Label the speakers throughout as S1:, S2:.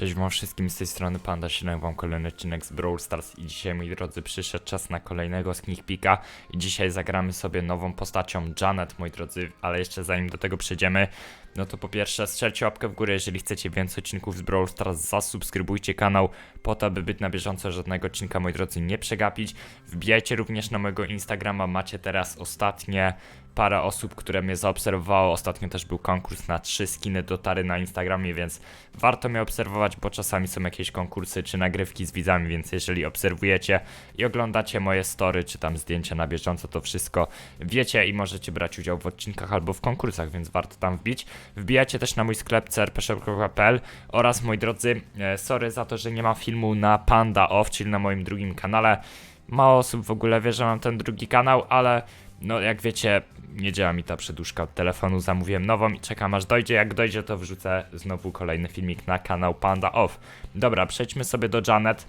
S1: Cześć wam wszystkim, z tej strony Panda, śledzę wam kolejny odcinek z Brawl Stars i dzisiaj, moi drodzy, przyszedł czas na kolejnego peeka i dzisiaj zagramy sobie nową postacią Janet, moi drodzy, ale jeszcze zanim do tego przejdziemy, no to po pierwsze strzelcie łapkę w górę, jeżeli chcecie więcej odcinków z Brawl Stars, zasubskrybujcie kanał po to, aby być na bieżąco, żadnego odcinka, moi drodzy, nie przegapić. Wbijajcie również na mojego Instagrama, macie teraz ostatnie parę osób, które mnie zaobserwowało. Ostatnio też był konkurs na trzy skiny do Tary na Instagramie, więc warto mnie obserwować, bo czasami są jakieś konkursy czy nagrywki z widzami, więc jeżeli obserwujecie i oglądacie moje story, czy tam zdjęcia na bieżąco, to wszystko wiecie i możecie brać udział w odcinkach albo w konkursach, więc warto tam wbić. Wbijacie też na mój sklep crpshop.pl oraz moi drodzy, e, sorry za to, że nie ma filmu na Panda Off, czyli na moim drugim kanale. Mało osób w ogóle wie, że mam ten drugi kanał, ale no jak wiecie, nie działa mi ta przedłużka od telefonu, zamówiłem nową i czekam aż dojdzie. Jak dojdzie, to wrzucę znowu kolejny filmik na kanał Panda Off. Dobra, przejdźmy sobie do Janet.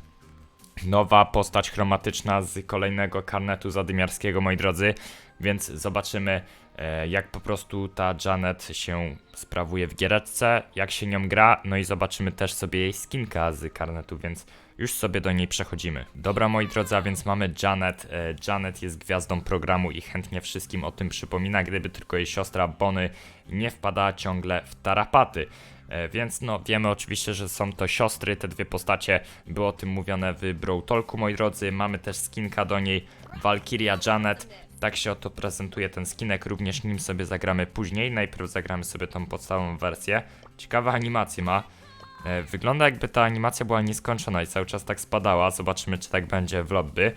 S1: Nowa postać chromatyczna z kolejnego karnetu zadymiarskiego, moi drodzy. Więc zobaczymy, e, jak po prostu ta Janet się sprawuje w giereczce, jak się nią gra, no i zobaczymy też sobie jej skinka z karnetu, więc już sobie do niej przechodzimy. Dobra, moi drodzy, a więc mamy Janet. E, Janet jest gwiazdą programu i chętnie wszystkim o tym przypomina, gdyby tylko jej siostra Bonnie nie wpadała ciągle w tarapaty. E, Więc no, wiemy oczywiście, że są to siostry, te dwie postacie, było o tym mówione w Brawl Talku, moi drodzy. Mamy też skinka do niej, Valkyria Janet. Tak się oto prezentuje ten skinek, również nim sobie zagramy później. Najpierw zagramy sobie tą podstawową wersję. Ciekawe animacje ma. E, Wygląda jakby ta animacja była nieskończona i cały czas tak spadała. Zobaczymy, czy tak będzie w lobby.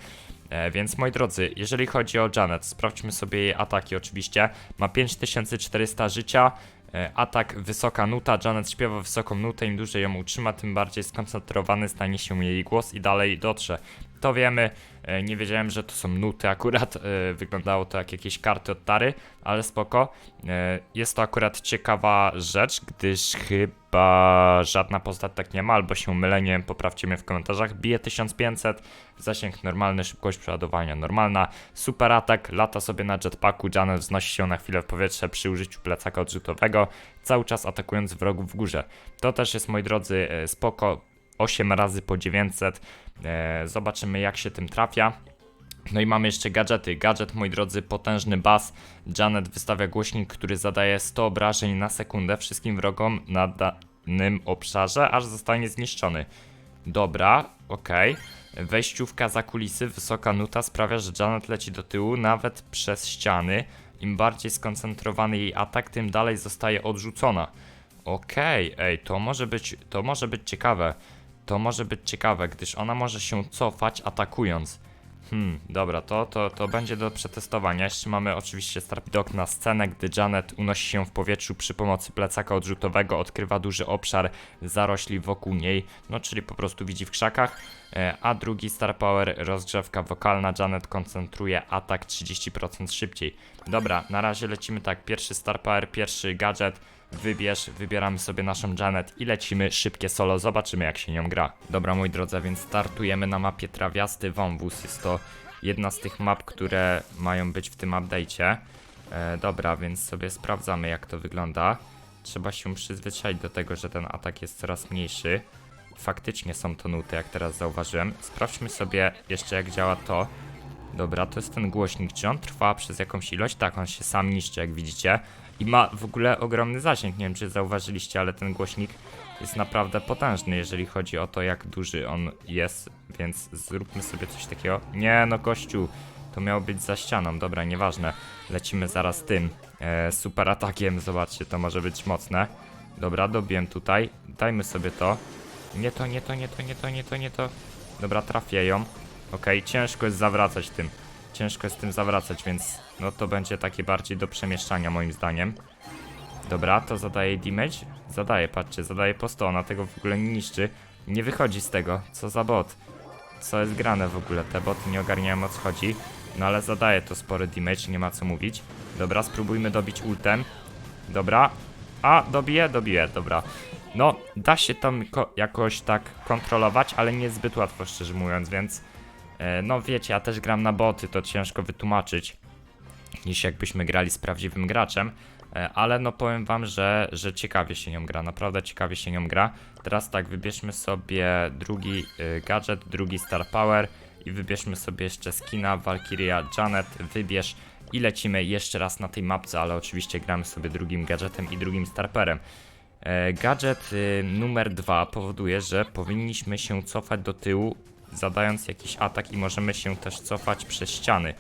S1: E, więc moi drodzy, jeżeli chodzi o Janet, sprawdźmy sobie jej ataki oczywiście. Ma 5400 życia, e, atak wysoka nuta. Janet śpiewa wysoką nutę, im dłużej ją utrzyma, tym bardziej skoncentrowany stanie się jej głos i dalej dotrze. To wiemy, e, nie wiedziałem, że to są nuty akurat, e, wyglądało to jak jakieś karty od Tary, ale spoko. E, Jest to akurat ciekawa rzecz, gdyż chyba żadna postać tak nie ma, albo się mylę, nie wiem, poprawcie mnie w komentarzach. Bije 1500, zasięg normalny, szybkość przeładowania normalna, super atak, lata sobie na jetpacku, Janet wznosi się na chwilę w powietrze przy użyciu plecaka odrzutowego, cały czas atakując wrogów w górze. To też jest, moi drodzy, spoko, 8 razy po 900, e, zobaczymy jak się tym trafia. No i mamy jeszcze gadżety. Gadżet, moi drodzy, potężny bas. Janet wystawia głośnik, który zadaje 100 obrażeń na sekundę wszystkim wrogom na danym obszarze, aż zostanie zniszczony. Dobra, okej. Wejściówka za kulisy, wysoka nuta sprawia, że Janet leci do tyłu, nawet przez ściany. Im bardziej skoncentrowany jej atak, tym dalej zostaje odrzucona. Okej, ej, to może być, to może być ciekawe. To może być ciekawe, gdyż ona może się cofać atakując. Hmm, dobra, to, to, to będzie do przetestowania. Jeszcze mamy oczywiście starpidok na scenę, gdy Janet unosi się w powietrzu przy pomocy plecaka odrzutowego, odkrywa duży obszar zarośli wokół niej, no czyli po prostu widzi w krzakach. E, A drugi Star Power, rozgrzewka wokalna, Janet koncentruje atak 30% szybciej. Dobra, na razie lecimy tak, pierwszy Star Power, pierwszy gadżet, wybierz, wybieramy sobie naszą Janet i lecimy szybkie solo, zobaczymy jak się nią gra. Dobra moi drodzy, więc startujemy na mapie Trawiasty Wąwóz, jest to jedna z tych map, które mają być w tym update'cie. E, dobra, więc sobie sprawdzamy jak to wygląda. Trzeba się przyzwyczaić do tego, że ten atak jest coraz mniejszy. Faktycznie są to nuty, jak teraz zauważyłem. Sprawdźmy sobie jeszcze jak działa to. Dobra, to jest ten głośnik. Czy on trwa przez jakąś ilość? Tak, on się sam niszczy, jak widzicie. I ma w ogóle ogromny zasięg. Nie wiem, czy zauważyliście, ale ten głośnik jest naprawdę potężny, jeżeli chodzi o to, jak duży on jest. Więc zróbmy sobie coś takiego. Nie, no gościu, to miało być za ścianą. Dobra, nieważne. Lecimy zaraz tym e, super atakiem. Zobaczcie, to może być mocne. Dobra, dobiłem tutaj. Dajmy sobie to. Nie to, nie to, nie to, nie to, nie to, nie to. Dobra, trafię ją. Okej, ciężko jest zawracać tym. Ciężko jest tym zawracać, więc no to będzie takie bardziej do przemieszczania moim zdaniem. Dobra, to zadaje damage. Zadaje, patrzcie, zadaje po 100, ona tego w ogóle nie niszczy. Nie wychodzi z tego, co za bot. Co jest grane w ogóle, te boty nie ogarniają o co chodzi. No ale zadaje to spory damage, nie ma co mówić. Dobra, spróbujmy dobić ultem. Dobra. A, dobiję, dobiję, dobra. No, da się ko- jakoś tak kontrolować, ale nie zbyt łatwo, szczerze mówiąc, więc... E, no wiecie, ja też gram na boty, to ciężko wytłumaczyć niż jakbyśmy grali z prawdziwym graczem. E, Ale no powiem wam, że, że ciekawie się nią gra, naprawdę ciekawie się nią gra. Teraz tak, wybierzmy sobie drugi y, gadżet, drugi Star Power i wybierzmy sobie jeszcze skina Valkyria Janet, wybierz i lecimy jeszcze raz na tej mapce, ale oczywiście gramy sobie drugim gadżetem i drugim starperem. E, gadżet y, numer dwa powoduje, że powinniśmy się cofać do tyłu, zadając jakiś atak i możemy się też cofać przez ściany.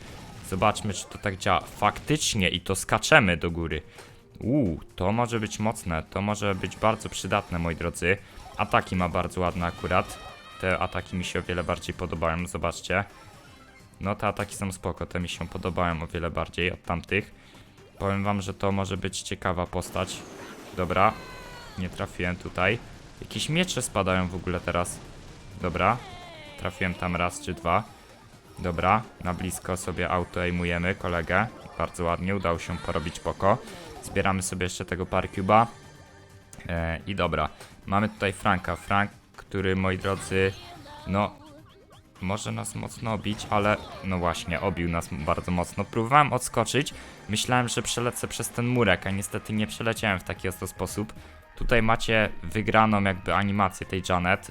S1: Zobaczmy, czy to tak działa. Faktycznie i to skaczemy do góry. Uuu, to może być mocne, to może być bardzo przydatne, moi drodzy. Ataki ma bardzo ładne akurat. Te ataki mi się o wiele bardziej podobają, zobaczcie. No te ataki są spoko, te mi się podobają o wiele bardziej od tamtych. Powiem wam, że to może być ciekawa postać. Dobra, nie trafiłem tutaj. Jakieś miecze spadają w ogóle teraz. Dobra, trafiłem tam raz czy dwa. Dobra, na blisko sobie auto-aimujemy kolegę. Bardzo ładnie, udało się porobić poko. Zbieramy sobie jeszcze tego parcuba. E, I dobra, mamy tutaj Franka. Frank, który moi drodzy, no może nas mocno obić, ale no właśnie, obił nas bardzo mocno. Próbowałem odskoczyć, myślałem, że przelecę przez ten murek, a niestety nie przeleciałem w taki oto sposób. Tutaj macie wygraną jakby animację tej Janet.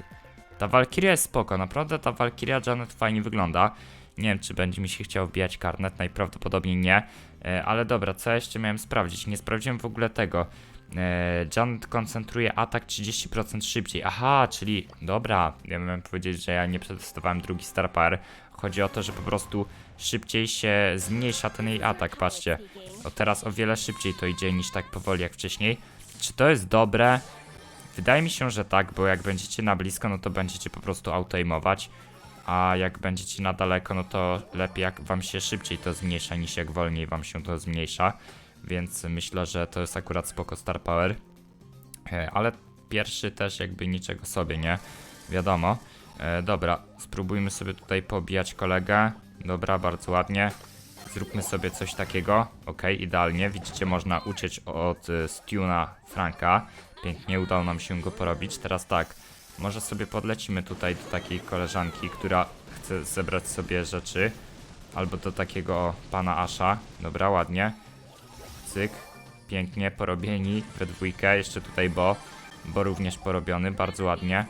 S1: Ta Valkyria jest spoko, naprawdę ta Valkyria Janet fajnie wygląda. Nie wiem, czy będzie mi się chciał wbijać karnet, najprawdopodobniej nie. E, ale dobra, co jeszcze miałem sprawdzić? Nie sprawdziłem w ogóle tego. E, Janet koncentruje atak 30% szybciej. Aha, czyli dobra, ja miałem powiedzieć, że ja nie przetestowałem drugi Star Power. Chodzi o to, że po prostu szybciej się zmniejsza ten jej atak, patrzcie. O teraz o wiele szybciej to idzie niż tak powoli jak wcześniej. Czy to jest dobre? Wydaje mi się, że tak, bo jak będziecie na blisko, no to będziecie po prostu autoimować. A jak będziecie na daleko, no to lepiej jak wam się szybciej to zmniejsza niż jak wolniej wam się to zmniejsza. Więc myślę, że to jest akurat spoko Star Power. E, Ale pierwszy też jakby niczego sobie, nie? Wiadomo. E, dobra, spróbujmy sobie tutaj pobijać kolegę. Dobra, bardzo ładnie. Zróbmy sobie coś takiego. Ok, idealnie. Widzicie, można uciec od y, Stuna Franka. Pięknie udało nam się go porobić. Teraz tak, może sobie podlecimy tutaj do takiej koleżanki, która chce zebrać sobie rzeczy. Albo do takiego pana Asha. Dobra, ładnie. Cyk. Pięknie, porobieni we dwójkę. Jeszcze tutaj Bo. Bo również porobiony, bardzo ładnie.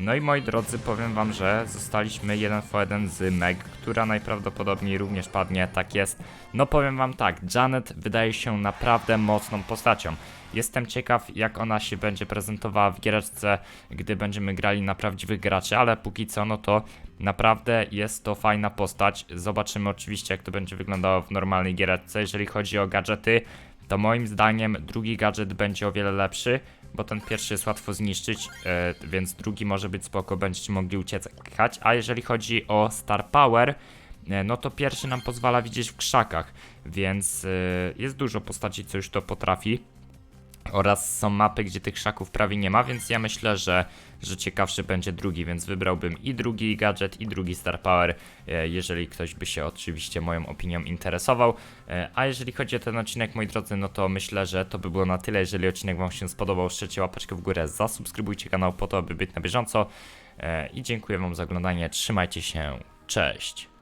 S1: No i moi drodzy, powiem wam, że zostaliśmy 1 v 1 z Meg, która najprawdopodobniej również padnie, tak jest. No powiem wam tak, Janet wydaje się naprawdę mocną postacią. Jestem ciekaw, jak ona się będzie prezentowała w giereczce, gdy będziemy grali na prawdziwych graczy, ale póki co, no to naprawdę jest to fajna postać. Zobaczymy oczywiście, jak to będzie wyglądało w normalnej giereczce. Jeżeli chodzi o gadżety, to moim zdaniem drugi gadżet będzie o wiele lepszy, bo ten pierwszy jest łatwo zniszczyć, e, więc drugi może być spoko, będziecie mogli uciekać. A jeżeli chodzi o Star Power, e, no to pierwszy nam pozwala widzieć w krzakach, więc e, jest dużo postaci, co już to potrafi. Oraz są mapy, gdzie tych krzaków prawie nie ma, więc ja myślę, że, że ciekawszy będzie drugi, więc wybrałbym i drugi gadżet, i drugi Star Power, e, jeżeli ktoś by się oczywiście moją opinią interesował. E, A jeżeli chodzi o ten odcinek, moi drodzy, no to myślę, że to by było na tyle. Jeżeli odcinek Wam się spodobał, strzelcie łapeczkę w górę, zasubskrybujcie kanał po to, aby być na bieżąco. E, I dziękuję Wam za oglądanie, trzymajcie się, cześć!